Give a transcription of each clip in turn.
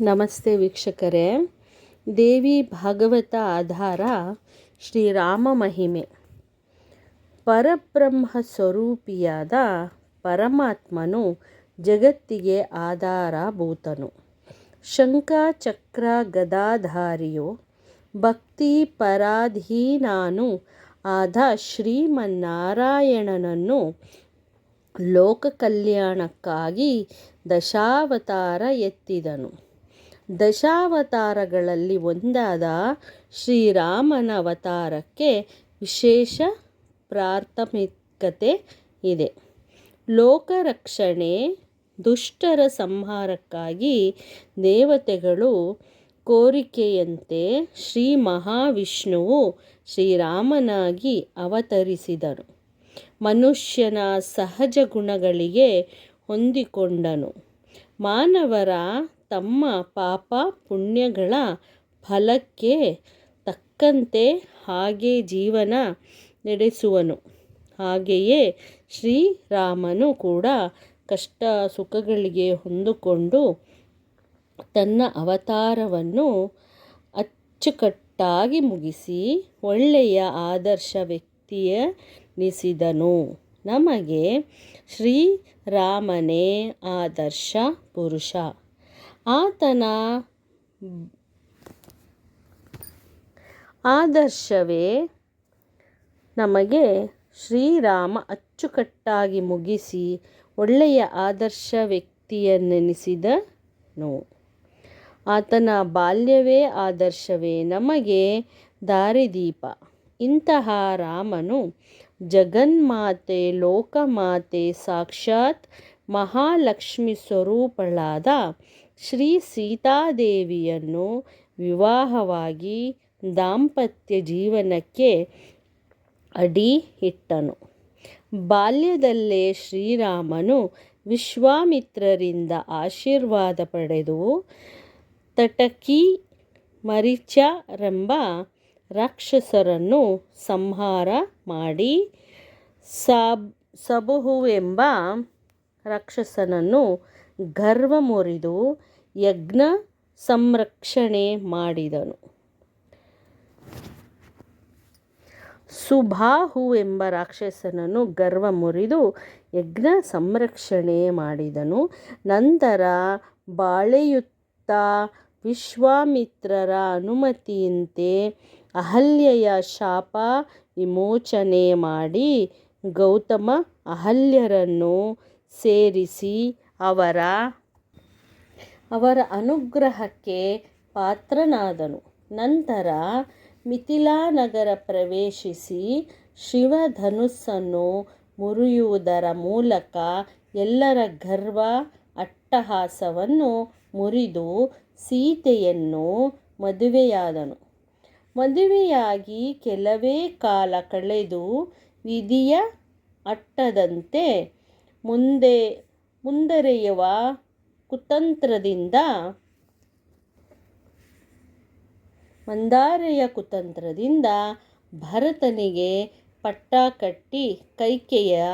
ನಮಸ್ತೆ ವೀಕ್ಷಕರೇ. ದೇವಿ ಭಾಗವತ ಆಧಾರ ಶ್ರೀರಾಮ ಮಹಿಮೆ. ಪರಬ್ರಹ್ಮ ಸ್ವರೂಪಿಯಾದ ಪರಮಾತ್ಮನು ಜಗತ್ತಿಗೆ ಆಧಾರಭೂತನು ಶಂಕ ಚಕ್ರ ಗದಾಧಾರಿಯು, ಭಕ್ತಿ ಪರಾಧೀನಾನು ಆದ ಶ್ರೀಮನ್ನಾರಾಯಣನನ್ನು ಲೋಕ ಕಲ್ಯಾಣಕ್ಕಾಗಿ ದಶಾವತಾರ ಎತ್ತಿದನು. ದಶಾವತಾರಗಳಲ್ಲಿ ಒಂದಾದ ಶ್ರೀರಾಮನ ಅವತಾರಕ್ಕೆ ವಿಶೇಷ ಪ್ರಾಥಮಿಕತೆ ಇದೆ. ಲೋಕರಕ್ಷಣೆ, ದುಷ್ಟರ ಸಂಹಾರಕ್ಕಾಗಿ ದೇವತೆಗಳು ಕೋರಿಕೆಯಂತೆ ಶ್ರೀ ಮಹಾವಿಷ್ಣುವು ಶ್ರೀರಾಮನಾಗಿ ಅವತರಿಸಿದನು. ಮನುಷ್ಯನ ಸಹಜ ಗುಣಗಳಿಗೆ ಹೊಂದಿಕೊಂಡನು. ಮಾನವರ ತಮ್ಮ ಪಾಪ ಪುಣ್ಯಗಳ ಫಲಕ್ಕೆ ತಕ್ಕಂತೆ ಹಾಗೆ ಜೀವನ ನಡೆಸುವನು. ಹಾಗೆಯೇ ಶ್ರೀರಾಮನು ಕೂಡ ಕಷ್ಟ ಸುಖಗಳಿಗೆ ಹೊಂದಿಕೊಂಡು ತನ್ನ ಅವತಾರವನ್ನು ಅಚ್ಚುಕಟ್ಟಾಗಿ ಮುಗಿಸಿ ಒಳ್ಳೆಯ ಆದರ್ಶ ವ್ಯಕ್ತಿಯನಿಸಿದನು. ನಮಗೆ ಶ್ರೀರಾಮನೇ ಆದರ್ಶ ಪುರುಷ. ಆತನ ಆದರ್ಶವೇ ನಮಗೆ ಶ್ರೀರಾಮ ಅಚ್ಚುಕಟ್ಟಾಗಿ ಮುಗಿಸಿ ಒಳ್ಳೆಯ ಆದರ್ಶ ವ್ಯಕ್ತಿಯನ್ನೆನಿಸಿದನು. ಆತನ ಬಾಲ್ಯವೇ ಆದರ್ಶವೇ ನಮಗೆ ದಾರಿದೀಪ. ಇಂತಹ ರಾಮನು ಜಗನ್ಮಾತೆ, ಲೋಕಮಾತೆ, ಸಾಕ್ಷಾತ್ ಮಹಾಲಕ್ಷ್ಮಿ ಸ್ವರೂಪಳಾದ ಶ್ರೀ ಸೀತಾದೇವಿಯನ್ನು ವಿವಾಹವಾಗಿ ದಾಂಪತ್ಯ ಜೀವನಕ್ಕೆ ಅಡಿ ಇಟ್ಟನು. ಬಾಲ್ಯದಲ್ಲೇ ಶ್ರೀರಾಮನು ವಿಶ್ವಾಮಿತ್ರರಿಂದ ಆಶೀರ್ವಾದ ಪಡೆದು ತಟಕಿ ಮರಿಚರೆಂಬ ರಾಕ್ಷಸರನ್ನು ಸಂಹಾರ ಮಾಡಿ ಸಬ್, ಸಬುಹುವೆಂಬ ರಾಕ್ಷಸನನ್ನು ಗರ್ವ ಮುರಿದು ಯಜ್ಞ ಸಂರಕ್ಷಣೆ ಮಾಡಿದನು. ಸುಬಾಹು ಎಂಬ ರಾಕ್ಷಸನನ್ನು ಗರ್ವ ಮುರಿದು ಯಜ್ಞ ಸಂರಕ್ಷಣೆ ಮಾಡಿದನು. ನಂತರ ಬಾಳೆಯುತ್ತ ವಿಶ್ವಾಮಿತ್ರರ ಅನುಮತಿಯಂತೆ ಅಹಲ್ಯೆಯ ಶಾಪ ವಿಮೋಚನೆ ಮಾಡಿ ಗೌತಮ ಅಹಲ್ಯರನ್ನು ಸೇರಿಸಿ ಅವರ ಅವರ ಅನುಗ್ರಹಕ್ಕೆ ಪಾತ್ರನಾದನು. ನಂತರ ಮಿಥಿಲಾನಗರ ಪ್ರವೇಶಿಸಿ ಶಿವಧನುಸ್ಸನ್ನು ಮುರಿಯುವುದರ ಮೂಲಕ ಎಲ್ಲರ ಗರ್ವ, ಅಟ್ಟಹಾಸವನ್ನು ಮುರಿದು ಸೀತೆಯನ್ನು ಮದುವೆಯಾದನು. ಮದುವೆಯಾಗಿ ಕೆಲವೇ ಕಾಲ ಕಳೆದು ವಿಧಿಯ ಅಟ್ಟದಂತೆ ಮುಂದೆ ಮುಂದರೆಯುವ ಕುತಂತ್ರದಿಂದ. ಮಂದಾರೆಯ ಕುತಂತ್ರದಿಂದ ಭರತನಿಗೆ ಪಟ್ಟ ಕಟ್ಟಿ ಕೈಕೆಯ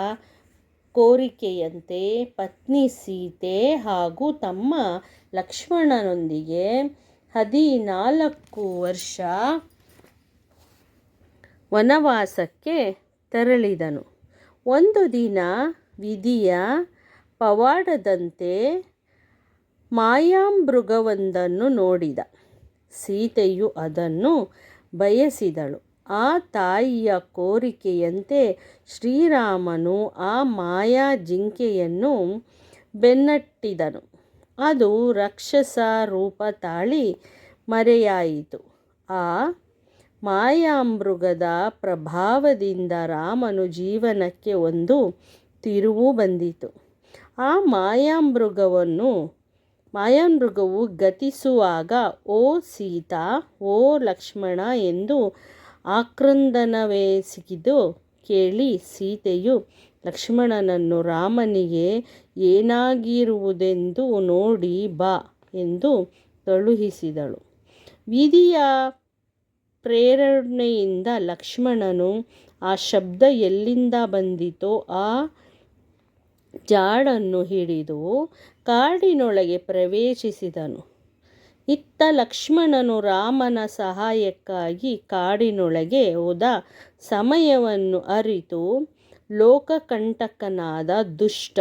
ಕೋರಿಕೆಯಂತೆ ಪತ್ನಿ ಸೀತೆ ಹಾಗೂ ತಮ್ಮ ಲಕ್ಷ್ಮಣನೊಂದಿಗೆ ಹದಿನಾಲ್ಕು ವರ್ಷ ವನವಾಸಕ್ಕೆ ತೆರಳಿದನು. ಒಂದು ದಿನ ವಿಧಿಯ ಪವಾಡದಂತೆ ಮಾಯಾಮೃಗವೊಂದನ್ನು ನೋಡಿದ. ಸೀತೆಯು ಅದನ್ನು ಬಯಸಿದಳು. ಆ ತಾಯಿಯ ಕೋರಿಕೆಯಂತೆ ಶ್ರೀರಾಮನು ಆ ಮಾಯಾ ಜಿಂಕೆಯನ್ನು ಬೆನ್ನಟ್ಟಿದನು. ಅದು ರಾಕ್ಷಸ ರೂಪ ತಾಳಿ ಮರೆಯಾಯಿತು. ಆ ಮಾಯಾಮೃಗದ ಪ್ರಭಾವದಿಂದ ರಾಮನು ಜೀವನಕ್ಕೆ ಒಂದು ತಿರುವು ಬಂದಿತು. ಆ ಮಾಯಾಮೃಗವನ್ನು, ಮಾಯಾಮೃಗವು ಗತಿಸುವಾಗ, ಓ ಸೀತಾ, ಓ ಲಕ್ಷ್ಮಣ ಎಂದು ಆಕ್ರಂದನವೇ ಸಿಗಿದು ಕೇಳಿ ಸೀತೆಯು, ಲಕ್ಷ್ಮಣನನ್ನು ರಾಮನಿಗೆ ಏನಾಗಿರುವುದೆಂದು ನೋಡಿ ಬಾ ಎಂದು ಕಳುಹಿಸಿದಳು. ವಿಧಿಯ ಪ್ರೇರಣೆಯಿಂದ ಲಕ್ಷ್ಮಣನು ಆ ಶಬ್ದ ಎಲ್ಲಿಂದ ಬಂದಿತೋ, ಆ ಜಾಡನ್ನು ಹಿಡಿದು ಕಾಡಿನೊಳಗೆ ಪ್ರವೇಶಿಸಿದನು. ಇತ್ತ ಲಕ್ಷ್ಮಣನು ರಾಮನ ಸಹಾಯಕ್ಕಾಗಿ ಕಾಡಿನೊಳಗೆ ಹೋದ ಸಮಯವನ್ನು ಅರಿತು ಲೋಕಕಂಟಕನಾದ ದುಷ್ಟ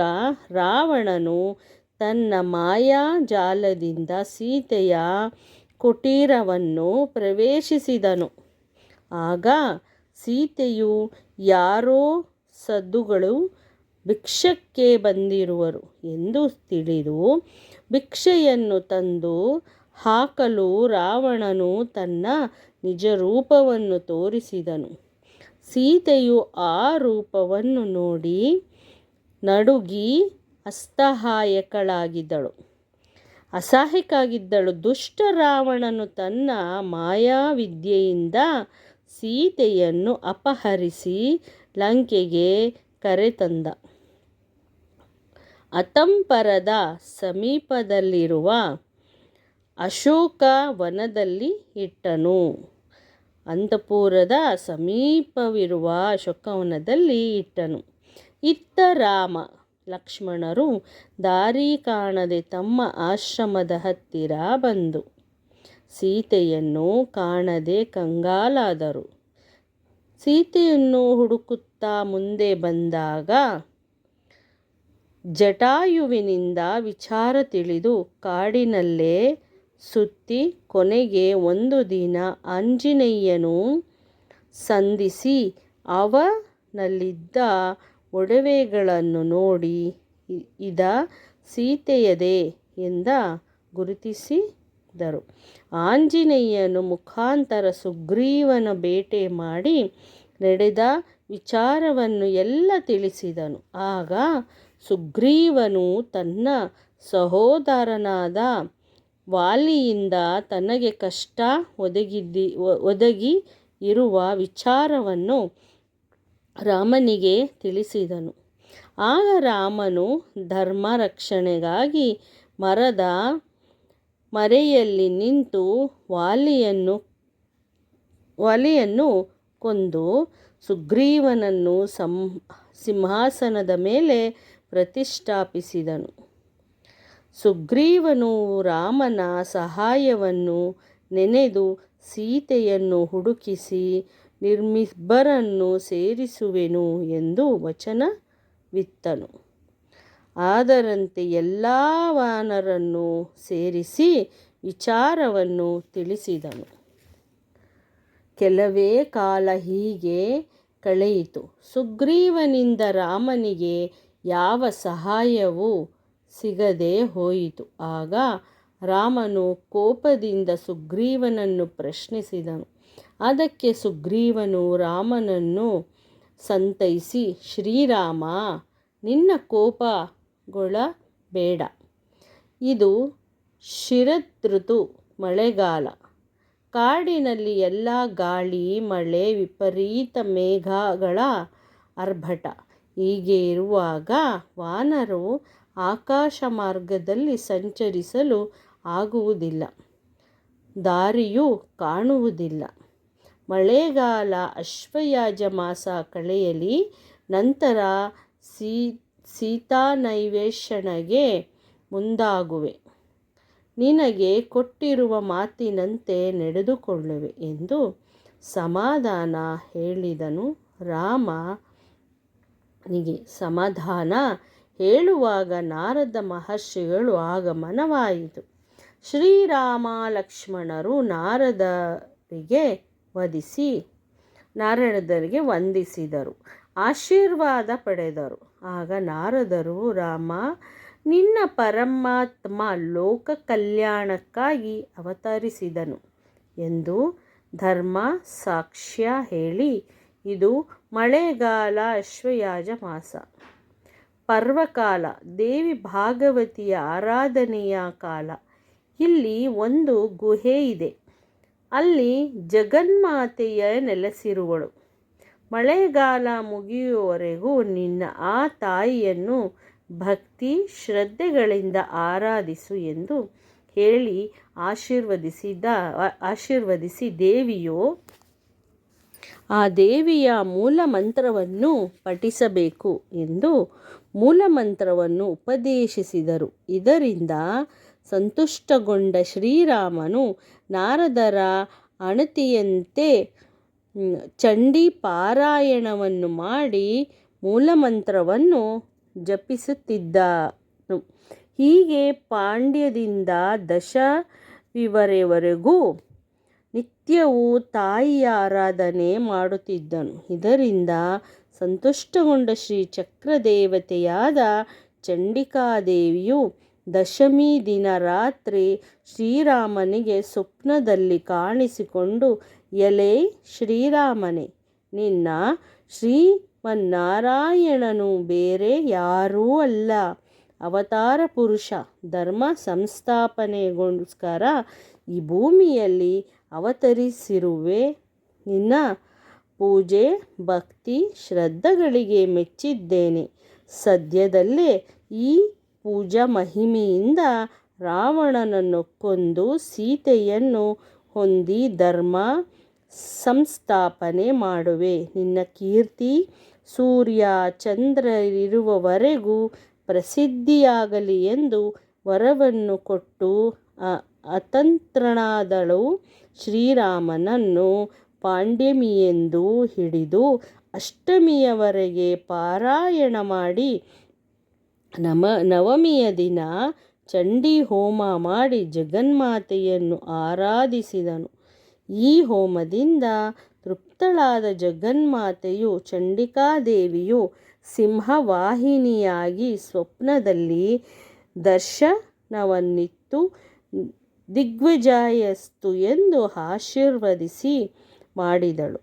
ರಾವಣನು ತನ್ನ ಮಾಯಾಜಾಲದಿಂದ ಸೀತೆಯ ಕುಟೀರವನ್ನು ಪ್ರವೇಶಿಸಿದನು. ಆಗ ಸೀತೆಯು ಯಾರೋ ಸದ್ದುಗಳು ಭಿಕ್ಷಕ್ಕೆ ಬಂದಿರುವರು ಎಂದು ತಿಳಿದು ಭಿಕ್ಷೆಯನ್ನು ತಂದು ಹಾಕಲು ರಾವಣನು ತನ್ನ ನಿಜ ರೂಪವನ್ನು ತೋರಿಸಿದನು. ಸೀತೆಯು ಆ ರೂಪವನ್ನು ನೋಡಿ ನಡುಗಿ ಅಸ್ತಹಾಯಕಳಾಗಿದ್ದಳು. ಅಸಹಾಯಕಾಗಿದ್ದಳು ದುಷ್ಟ ರಾವಣನು ತನ್ನ ಮಾಯಾವಿದ್ಯೆಯಿಂದ ಸೀತೆಯನ್ನು ಅಪಹರಿಸಿ ಲಂಕೆಗೆ ಕರೆತಂದ. ಅತಂಪರದ ಸಮೀಪದಲ್ಲಿರುವ ಅಶೋಕ ವನದಲ್ಲಿ ಇಟ್ಟನು. ಅಂತಪುರದ ಸಮೀಪವಿರುವ ಅಶೋಕವನದಲ್ಲಿ ಇಟ್ಟನು. ಇತ್ತ ರಾಮ, ಲಕ್ಷ್ಮಣರು ದಾರಿ ಕಾಣದೆ ತಮ್ಮ ಆಶ್ರಮದ ಹತ್ತಿರ ಬಂದು ಸೀತೆಯನ್ನು ಕಾಣದೆ ಕಂಗಾಲಾದರು. ಸೀತೆಯನ್ನು ಹುಡುಕುತ್ತಾ ಮುಂದೆ ಬಂದಾಗ ಜಟಾಯುವಿನಿಂದ ವಿಚಾರ ತಿಳಿದು ಕಾಡಿನಲ್ಲೇ ಸುತ್ತಿ ಕೊನೆಗೆ ಒಂದು ದಿನ ಆಂಜನೇಯನು ಸಂಧಿಸಿ ಅವನಲ್ಲಿದ್ದ ಒಡವೆಗಳನ್ನು ನೋಡಿ ಇದ ಸೀತೆಯದೇ ಎಂದ ಗುರುತಿಸಿದರು ಆಂಜನೇಯನು ಮುಖಾಂತರ ಸುಗ್ರೀವನ ಬೇಟೆ ಮಾಡಿ ನಡೆದ ವಿಚಾರವನ್ನು ಎಲ್ಲ ತಿಳಿಸಿದನು. ಆಗ ಸುಗ್ರೀವನು ತನ್ನ ಸಹೋದರನಾದ ವಾಲಿಯಿಂದ ತನಗೆ ಕಷ್ಟ ಒದಗಿದ್ದಿ ಒದಗಿ ಇರುವ ವಿಚಾರವನ್ನು ರಾಮನಿಗೆ ತಿಳಿಸಿದನು. ಆಗ ರಾಮನು ಧರ್ಮ ರಕ್ಷಣೆಗಾಗಿ ಮರದ ಮರೆಯಲ್ಲಿ ನಿಂತು ವಾಲಿಯನ್ನು ವಾಲಿಯನ್ನು ಕೊಂದು ಸುಗ್ರೀವನನ್ನು ಸಂ, ಸಿಂಹಾಸನದ ಮೇಲೆ ಪ್ರತಿಷ್ಠಾಪಿಸಿದನು. ಸುಗ್ರೀವನು ರಾಮನ ಸಹಾಯವನ್ನು ನೆನೆದು ಸೀತೆಯನ್ನು ಹುಡುಕಿಸಿ ನಿರ್ಮಿಬ್ಬರನ್ನು ಸೇರಿಸುವೆನು ಎಂದು ವಚನವಿತ್ತನು. ಅದರಂತೆ ಎಲ್ಲ ವಾನರನ್ನು ಸೇರಿಸಿ ವಿಚಾರವನ್ನು ತಿಳಿಸಿದನು. ಕೆಲವೇ ಕಾಲ ಹೀಗೆ ಕಳೆಯಿತು. ಸುಗ್ರೀವನಿಂದ ರಾಮನಿಗೆ ಯಾವ ಸಹಾಯವೂ ಸಿಗದೆ ಹೋಯಿತು. ಆಗ ರಾಮನು ಕೋಪದಿಂದ ಸುಗ್ರೀವನನ್ನು ಪ್ರಶ್ನಿಸಿದನು. ಅದಕ್ಕೆ ಸುಗ್ರೀವನು ರಾಮನನ್ನು ಸಂತೈಸಿ, ಶ್ರೀರಾಮ, ನಿನ್ನ ಕೋಪಗೊಳ್ಳಬೇಡ ಇದು ಶಿರದೃತು ಮಳೆಗಾಲ. ಕಾಡಿನಲ್ಲಿ ಎಲ್ಲ ಗಾಳಿ, ಮಳೆ, ವಿಪರೀತ ಮೇಘಗಳ ಆರ್ಭಟ ಹೀಗೆ ಇರುವಾಗ ವಾನರು ಆಕಾಶ ಮಾರ್ಗದಲ್ಲಿ ಸಂಚರಿಸಲು ಆಗುವುದಿಲ್ಲ. ದಾರಿಯೂ ಕಾಣುವುದಿಲ್ಲ. ಮಳೆಗಾಲ ಅಶ್ವಯಾಜ ಮಾಸ ಕಳೆಯಲಿ, ನಂತರ ಸೀ ಸೀತಾನ್ವೇಷಣೆಗೆ ಮುಂದಾಗುವೆ. ನಿನಗೆ ಕೊಟ್ಟಿರುವ ಮಾತಿನಂತೆ ನಡೆದುಕೊಳ್ಳುವೆ ಎಂದು ಸಮಾಧಾನ ಹೇಳಿದನು ರಾಮನಿಗೆ ಸಮಾಧಾನ ಹೇಳುವಾಗ ನಾರದ ಮಹರ್ಷಿಗಳು ಆಗಮನವಾಯಿತು. ಶ್ರೀರಾಮ ಲಕ್ಷ್ಮಣರು ನಾರದರಿಗೆ ವಧಿಸಿ, ನಾರದರಿಗೆ ವಂದಿಸಿದರು, ಆಶೀರ್ವಾದ ಪಡೆದರು. ಆಗ ನಾರದರು, ರಾಮ, ನಿನ್ನ ಪರಮಾತ್ಮ ಲೋಕ ಕಲ್ಯಾಣಕ್ಕಾಗಿ ಅವತರಿಸಿದನು ಎಂದು ಧರ್ಮ ಸಾಕ್ಷ್ಯ ಹೇಳಿ, ಇದು ಮಳೆಗಾಲ ಅಶ್ವಯಾಜ ಮಾಸ. ಪರ್ವಕಾಲ, ದೇವಿ ಭಾಗವತಿಯ ಆರಾಧನೆಯ ಕಾಲ. ಇಲ್ಲಿ ಒಂದು ಗುಹೆ ಇದೆ. ಅಲ್ಲಿ ಜಗನ್ಮಾತೆಯ ನೆಲೆಸಿರುವಳು. ಮಳೆಗಾಲ ಮುಗಿಯುವವರೆಗೂ ನಿನ್ನ ಆ ತಾಯಿಯನ್ನು ಭಕ್ತಿ ಶ್ರದ್ಧೆಗಳಿಂದ ಆರಾಧಿಸು ಎಂದು ಹೇಳಿ ಆಶೀರ್ವದಿಸಿದ, ಆಶೀರ್ವದಿಸಿ ದೇವಿಯು, ಆ ದೇವಿಯ ಮೂಲ ಮಂತ್ರವನ್ನು ಪಠಿಸಬೇಕು ಎಂದು ಮೂಲ ಮಂತ್ರವನ್ನು ಉಪದೇಶಿಸಿದರು. ಇದರಿಂದ ಸಂತುಷ್ಟಗೊಂಡ ಶ್ರೀರಾಮನು ನಾರದರ ಅಣತಿಯಂತೆ ಚಂಡೀ ಪಾರಾಯಣವನ್ನು ಮಾಡಿ ಮೂಲಮಂತ್ರವನ್ನು ಜಪಿಸುತ್ತಿದ್ದನು. ಹೀಗೆ ಪಾಂಡ್ಯದಿಂದ ದಶ ವಿವರೆವರೆಗೂ ನಿತ್ಯವೂ ತಾಯಿಯ ಆರಾಧನೆ ಮಾಡುತ್ತಿದ್ದನು. ಇದರಿಂದ ಸಂತುಷ್ಟಗೊಂಡ ಶ್ರೀ ಚಕ್ರದೇವತೆಯಾದ ಚಂಡಿಕಾದೇವಿಯು ದಶಮಿ ದಿನ ರಾತ್ರಿ ಶ್ರೀರಾಮನಿಗೆ ಸ್ವಪ್ನದಲ್ಲಿ ಕಾಣಿಸಿಕೊಂಡು ಎಲೈ ಶ್ರೀರಾಮನೇ, ನಿನ್ನ ಶ್ರೀಮನ್ನಾರಾಯಣನು ಬೇರೆ ಯಾರೂ ಅಲ್ಲ. ಅವತಾರ ಪುರುಷ, ಧರ್ಮ ಸಂಸ್ಥಾಪನೆಗೋಸ್ಕರ ಈ ಭೂಮಿಯಲ್ಲಿ ಅವತರಿಸಿರುವೆ. ನಿನ್ನ ಪೂಜೆ, ಭಕ್ತಿ, ಶ್ರದ್ಧೆಗಳಿಗೆ ಮೆಚ್ಚಿದ್ದೇನೆ. ಸದ್ಯದಲ್ಲೇ ಈ ಪೂಜಾ ಮಹಿಮೆಯಿಂದ ರಾವಣನನ್ನು ಕೊಂದು ಸೀತೆಯನ್ನು ಹೊಂದಿ ಧರ್ಮ ಸಂಸ್ಥಾಪನೆ ಮಾಡುವೆ. ನಿನ್ನ ಕೀರ್ತಿ ಸೂರ್ಯ ಚಂದ್ರರಿರುವವರೆಗೂ ಪ್ರಸಿದ್ಧಿಯಾಗಲಿ ಎಂದು ವರವನ್ನು ಕೊಟ್ಟು ಅತಂತ್ರನಾದಳು. ಶ್ರೀರಾಮನನ್ನು ಪಾಂಡ್ಯಮಿಯೆಂದು ಹಿಡಿದು ಅಷ್ಟಮಿಯವರೆಗೆ ಪಾರಾಯಣ ಮಾಡಿ ನಮ, ನವಮಿಯ ದಿನ ಚಂಡಿ ಹೋಮ ಮಾಡಿ ಜಗನ್ಮಾತೆಯನ್ನು ಆರಾಧಿಸಿದನು. ಈ ಹೋಮದಿಂದ ತೃಪ್ತಳಾದ ಜಗನ್ಮಾತೆಯು ಚಂಡಿಕಾದೇವಿಯು ಸಿಂಹವಾಹಿನಿಯಾಗಿ ಸ್ವಪ್ನದಲ್ಲಿ ದರ್ಶನವನ್ನಿತ್ತು ದಿಗ್ವಿಜಯಸ್ತು ಎಂದು ಆಶೀರ್ವದಿಸಿ ಮಾಡಿದಳು.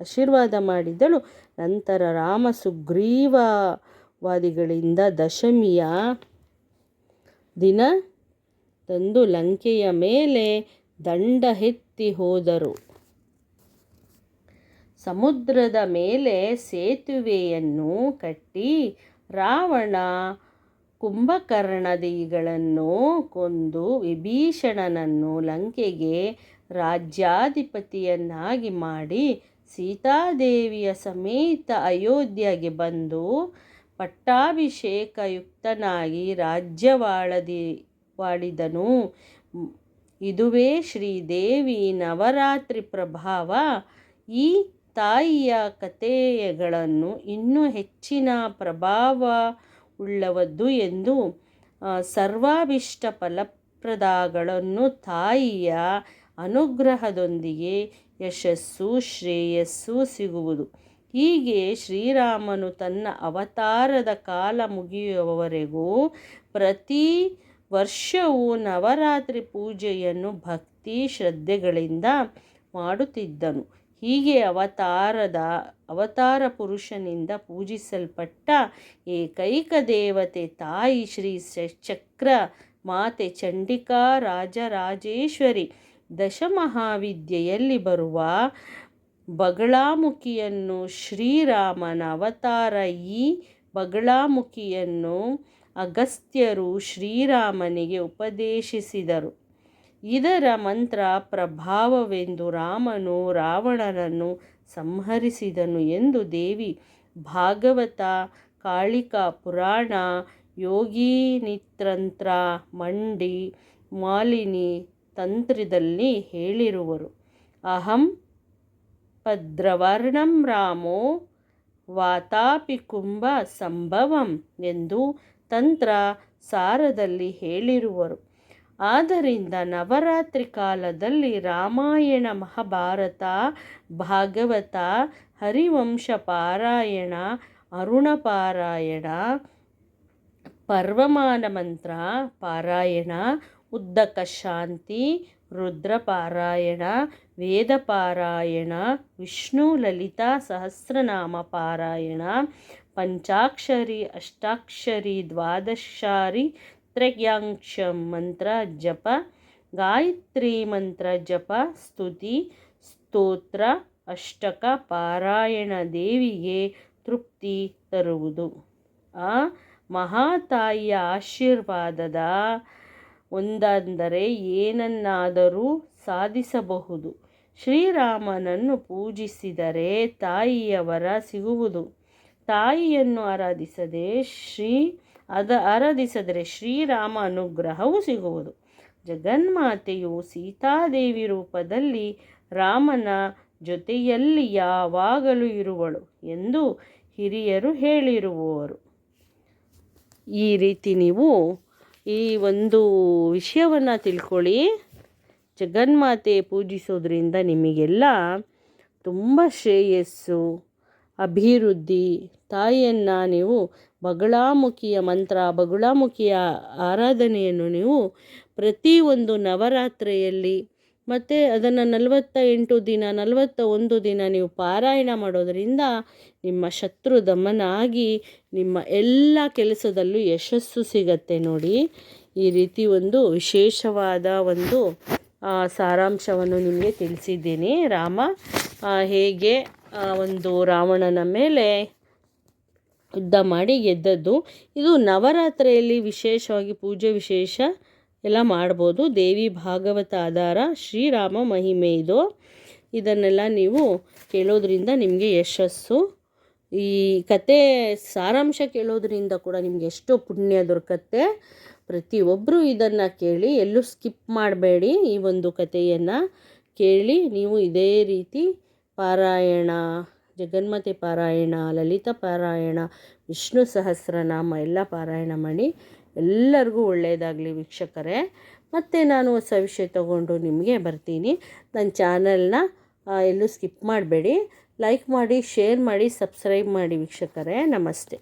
ಆಶೀರ್ವಾದ ಮಾಡಿದಳು. ನಂತರ ರಾಮ ಸುಗ್ರೀವವಾದಿಗಳಿಂದ ದಶಮಿಯ ದಿನ ತಂದು ಲಂಕೆಯ ಮೇಲೆ ದಂಡ ಎತ್ತಿ ಹೋದರು. ಸಮುದ್ರದ ಮೇಲೆ ಸೇತುವೆಯನ್ನು ಕಟ್ಟಿ ರಾವಣ ಕುಂಭಕರ್ಣದಿಗಳನ್ನು ಕೊಂದು ವಿಭೀಷಣನನ್ನು ಲಂಕೆಗೆ ರಾಜ್ಯಾಧಿಪತಿಯನ್ನಾಗಿ ಮಾಡಿ ಸೀತಾದೇವಿಯ ಸಮೇತ ಅಯೋಧ್ಯೆಗೆ ಬಂದು ಪಟ್ಟಾಭಿಷೇಕಯುಕ್ತನಾಗಿ ರಾಜ್ಯವಾಳಿದನು ಇದುವೇ ಶ್ರೀದೇವಿ ನವರಾತ್ರಿ ಪ್ರಭಾವ. ಈ ತಾಯಿಯ ಕಥೆಗಳನ್ನು ಇನ್ನೂ ಹೆಚ್ಚಿನ ಪ್ರಭಾವ ಉಳ್ಳವದ್ದು ಎಂದು ಸರ್ವಾಭೀಷ್ಟ ಫಲಪ್ರದಗಳನ್ನು ತಾಯಿಯ ಅನುಗ್ರಹದೊಂದಿಗೆ ಯಶಸ್ಸು, ಶ್ರೇಯಸ್ಸು ಸಿಗುವುದು. ಹೀಗೆ ಶ್ರೀರಾಮನು ತನ್ನ ಅವತಾರದ ಕಾಲ ಮುಗಿಯುವವರೆಗೂ ಪ್ರತಿ ವರ್ಷವೂ ನವರಾತ್ರಿ ಪೂಜೆಯನ್ನು ಭಕ್ತಿ ಶ್ರದ್ಧೆಗಳಿಂದ ಮಾಡುತ್ತಿದ್ದನು. ಹೀಗೆ ಅವತಾರದ, ಅವತಾರ ಪುರುಷನಿಂದ ಪೂಜಿಸಲ್ಪಟ್ಟ ಏಕೈಕ ದೇವತೆ ತಾಯಿ ಶ್ರೀ ಚಕ್ರ ಮಾತೆ ಚಂಡಿಕಾ ರಾಜರಾಜೇಶ್ವರಿ ದಶಮಹಾವಿದ್ಯೆಯಲ್ಲಿ ಬರುವ ಬಗಳಾಮುಖಿಯನ್ನು ಶ್ರೀರಾಮನ ಅವತಾರ ಈ ಬಗಳಾಮುಖಿಯನ್ನು ಅಗಸ್ತ್ಯರು ಶ್ರೀರಾಮನಿಗೆ ಉಪದೇಶಿಸಿದರು. ಇದರ ಮಂತ್ರ ಪ್ರಭಾವವೆಂದು ರಾಮನು ರಾವಣನನ್ನು ಸಂಹರಿಸಿದನು ಎಂದು ದೇವಿ ಭಾಗವತ, ಕಾಳಿಕಾ ಪುರಾಣ, ಯೋಗಿನಿತ್ರಂತ್ರ, ಮಂಡಿ, ಮಾಲಿನಿ ತಂತ್ರದಲ್ಲಿ ಹೇಳಿರುವರು. ಅಹಂ ಭದ್ರವರ್ಣಂ ರಾಮೋ ವಾತಾಪಿ ಕುಂಭ ಸಂಭವಂ ಎಂದು ತಂತ್ರ ಸಾರದಲ್ಲಿ ಹೇಳಿರುವರು. ಆದ್ದರಿಂದ ನವರಾತ್ರಿ ಕಾಲದಲ್ಲಿ ರಾಮಾಯಣ, ಮಹಾಭಾರತ, ಭಾಗವತ, ಹರಿವಂಶ ಪಾರಾಯಣ ಅರುಣ ಪಾರಾಯಣ ಪರ್ವಮಾನ ಮಂತ್ರ ಪಾರಾಯಣ ಉದ್ದಕ ಶಾಂತಿ, ರುದ್ರ ಪಾರಾಯಣ, ವೇದ ಪಾರಾಯಣ, ವಿಷ್ಣು ಲಲಿತಾ ಸಹಸ್ರನಾಮ ಪಾರಾಯಣ ಪಂಚಾಕ್ಷರಿ, ಅಷ್ಟಾಕ್ಷರಿ, ದ್ವಾದಶಾರಿ ತ್ರಯಾಂಕ್ಷ ಮಂತ್ರ ಜಪ, ಗಾಯತ್ರಿ ಮಂತ್ರ ಜಪ, ಸ್ತುತಿ, ಸ್ತೋತ್ರ, ಅಷ್ಟಕ ಪಾರಾಯಣ ದೇವಿಗೆ ತೃಪ್ತಿ ತರುವುದು. ಆ ಮಹಾತಾಯಿಯ ಆಶೀರ್ವಾದದ ಒಂದಂದರೆ ಏನನ್ನಾದರೂ ಸಾಧಿಸಬಹುದು. ಶ್ರೀರಾಮನನ್ನು ಪೂಜಿಸಿದರೆ ತಾಯಿಯವರ ಸಿಗುವುದು. ತಾಯಿಯನ್ನು ಆರಾಧಿಸದೆ ಶ್ರೀ, ಅದ ಆರಾಧಿಸಿದರೆ ಶ್ರೀರಾಮ ಅನುಗ್ರಹವು ಸಿಗುವುದು. ಜಗನ್ಮಾತೆಯು ಸೀತಾದೇವಿ ರೂಪದಲ್ಲಿ ರಾಮನ ಜೊತೆಯಲ್ಲಿ ಯಾವಾಗಲೂ ಇರುವಳು ಎಂದು ಹಿರಿಯರು ಹೇಳಿರುವವರು. ಈ ರೀತಿ ನೀವು ಈ ಒಂದು ವಿಷಯವನ್ನು ತಿಳ್ಕೊಳ್ಳಿ. ಜಗನ್ಮಾತೆ ಪೂಜಿಸೋದ್ರಿಂದ ನಿಮಗೆಲ್ಲ ತುಂಬ ಶ್ರೇಯಸ್ಸು. ಅಭಿವೃದ್ಧಿ. ತಾಯಿಯನ್ನು ನೀವು ಬಗಳಾಮುಖಿಯ ಮಂತ್ರ, ಬಗಳಾಮುಖಿಯ ಆರಾಧನೆಯನ್ನು ನೀವು ಪ್ರತಿಯೊಂದು ನವರಾತ್ರಿಯಲ್ಲಿ ಮತ್ತು ಅದನ್ನು ನಲವತ್ತ ಎಂಟು ದಿನ ನಲವತ್ತ ಒಂದು ದಿನ ನೀವು ಪಾರಾಯಣ ಮಾಡೋದರಿಂದ ನಿಮ್ಮ ಶತ್ರು ದಮನ ಆಗಿ ನಿಮ್ಮ ಎಲ್ಲ ಕೆಲಸದಲ್ಲೂ ಯಶಸ್ಸು ಸಿಗತ್ತೆ ನೋಡಿ. ಈ ರೀತಿ ಒಂದು ವಿಶೇಷವಾದ ಒಂದು ಸಾರಾಂಶವನ್ನು ನಿಮಗೆ ತಿಳಿಸಿದ್ದೀನಿ. ರಾಮ ಹೇಗೆ ಒಂದು ರಾವಣನ ಮೇಲೆ ಯುದ್ಧ ಮಾಡಿ ಗೆದ್ದದ್ದು. ಇದು ನವರಾತ್ರಿಯಲ್ಲಿ ವಿಶೇಷವಾಗಿ ಪೂಜೆ ವಿಶೇಷ ಎಲ್ಲ ಮಾಡ್ಬೋದು. ದೇವಿ ಭಾಗವತ ಆಧಾರ, ಶ್ರೀರಾಮ ಮಹಿಮೆ ಇದು. ಇದನ್ನೆಲ್ಲ ನೀವು ಕೇಳೋದ್ರಿಂದ ನಿಮಗೆ ಯಶಸ್ಸು. ಈ ಕತೆ ಸಾರಾಂಶ ಕೇಳೋದ್ರಿಂದ ಕೂಡ ನಿಮಗೆ ಎಷ್ಟು ಪುಣ್ಯ ದೊರಕತ್ತೆ. ಪ್ರತಿಯೊಬ್ಬರೂ ಇದನ್ನು ಕೇಳಿ ಎಲ್ಲೂ ಸ್ಕಿಪ್ ಮಾಡಬೇಡಿ ಈ ಒಂದು ಕಥೆಯನ್ನು ಕೇಳಿ ನೀವು ಇದೇ ರೀತಿ ಪಾರಾಯಣ, ಜಗನ್ಮಾತೆ ಪಾರಾಯಣ, ಲಲಿತ ಪಾರಾಯಣ, ವಿಷ್ಣು ಸಹಸ್ರನಾಮ ಎಲ್ಲ ಪಾರಾಯಣ ಮಾಡಿ ಎಲ್ಲರಿಗೂ ಒಳ್ಳೆಯದಾಗಲಿ ವೀಕ್ಷಕರೇ. ಮತ್ತು ನಾನು ಹೊಸ ವಿಷಯ ತಗೊಂಡು ನಿಮಗೆ ಬರ್ತೀನಿ. ನನ್ನ ಚಾನಲ್ನ ಎಲ್ಲೂ ಸ್ಕಿಪ್ ಮಾಡಬೇಡಿ. ಲೈಕ್ ಮಾಡಿ, ಶೇರ್ ಮಾಡಿ, ಸಬ್ಸ್ಕ್ರೈಬ್ ಮಾಡಿ ವೀಕ್ಷಕರೇ. ನಮಸ್ತೆ.